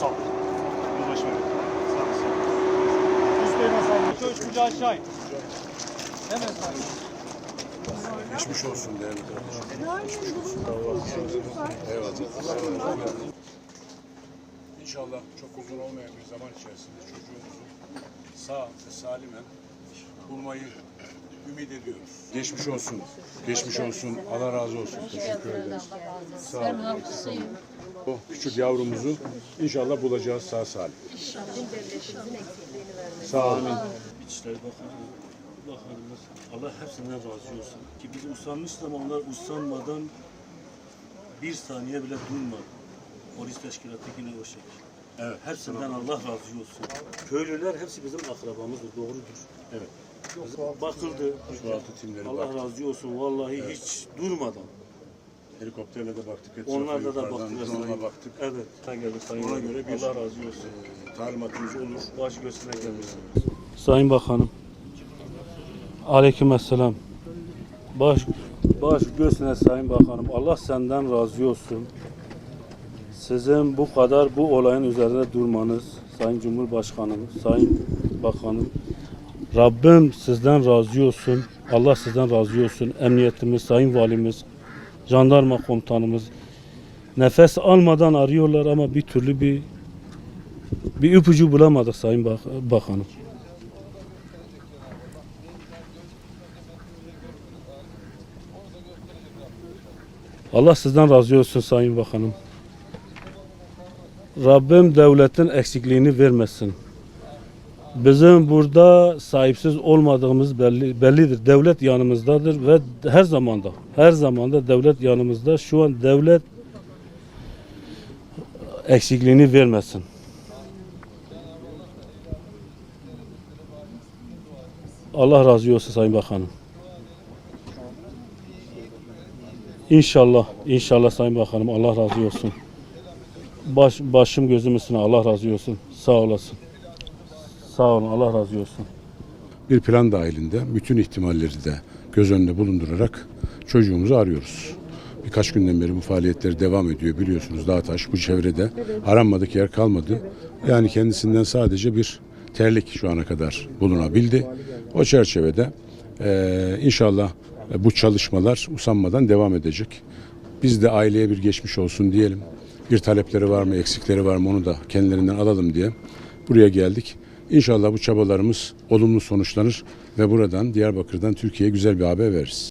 Sol. Yolbaşı ver. Sağ sol. Üst beyne sağ. Üç kucağı aşağı. Hemen sağ. Geçmiş olsun değerli kardeşim. Geçmiş olsun. Eyvallah. İnşallah çok uzun olmayan bir zaman içerisinde çocuğumuzu sağ ve salimen bulmayı ümit ediyoruz. Geçmiş olsun. Geçmiş olsun. Allah razı olsun. Teşekkür ederiz. Sağ olun. O küçük yavrumuzu inşallah bulacağız sağ salim. Sağ olun. İçişleri Bakanı, Bakanımız Allah hepsinden razı olsun. Ki biz usanmışız ama onlar usanmadan bir saniye bile durmadı. Polis teşkilatı yine o şekilde. Evet. Hepsinden Allah razı olsun. Köylüler hepsi bizim akrabamızdır, doğrudur. Evet. Bizim bakıldı. Şu altı timleri Allah baktık. razı olsun vallahi hiç durmadan. Helikopterle de baktık. etrafa, Onlar da da yukarıdan baktılar. drone'la baktık. Evet. Sayın. Ona göre bir- Allah razı olsun. Talimatımız olur. Baş göğsüne gelmişsiniz. Sayın Bakanım. Aleykümselam. Baş baş göğsüne Sayın Bakanım. Allah senden razı olsun. Sizin bu kadar bu olayın üzerinde durmanız, Sayın Cumhurbaşkanım, Sayın Bakanım, Rabbim sizden razı olsun. Allah sizden razı olsun. Emniyetimiz, Sayın Valimiz, Jandarma Komutanımız nefes almadan arıyorlar ama bir türlü bir bir ipucu bulamadık Sayın Bak- Bakanım. Allah sizden razı olsun Sayın Bakanım. Rabbim devletin eksikliğini vermesin. Bizim burada sahipsiz olmadığımız belli, bellidir. Devlet yanımızdadır ve her zamanda, her zamanda devlet yanımızda. Şu an devlet eksikliğini vermesin. Allah razı olsun Sayın Bakanım. İnşallah, inşallah Sayın Bakanım Allah razı olsun. Baş, başım gözüm üstüne Allah razı olsun. Sağ olasın. Sağ olun Allah razı olsun. bir plan dahilinde bütün ihtimalleri de göz önünde bulundurarak çocuğumuzu arıyoruz. Birkaç günden beri bu faaliyetler devam ediyor biliyorsunuz Dağtaş bu çevrede aranmadık yer kalmadı. Yani kendisinden sadece bir terlik şu ana kadar bulunabildi. O çerçevede eee, inşallah bu çalışmalar usanmadan devam edecek. Biz de aileye bir geçmiş olsun diyelim. Bir talepleri var mı, eksikleri var mı onu da kendilerinden alalım diye buraya geldik. İnşallah bu çabalarımız olumlu sonuçlanır ve buradan Diyarbakır'dan Türkiye'ye güzel bir haber veririz.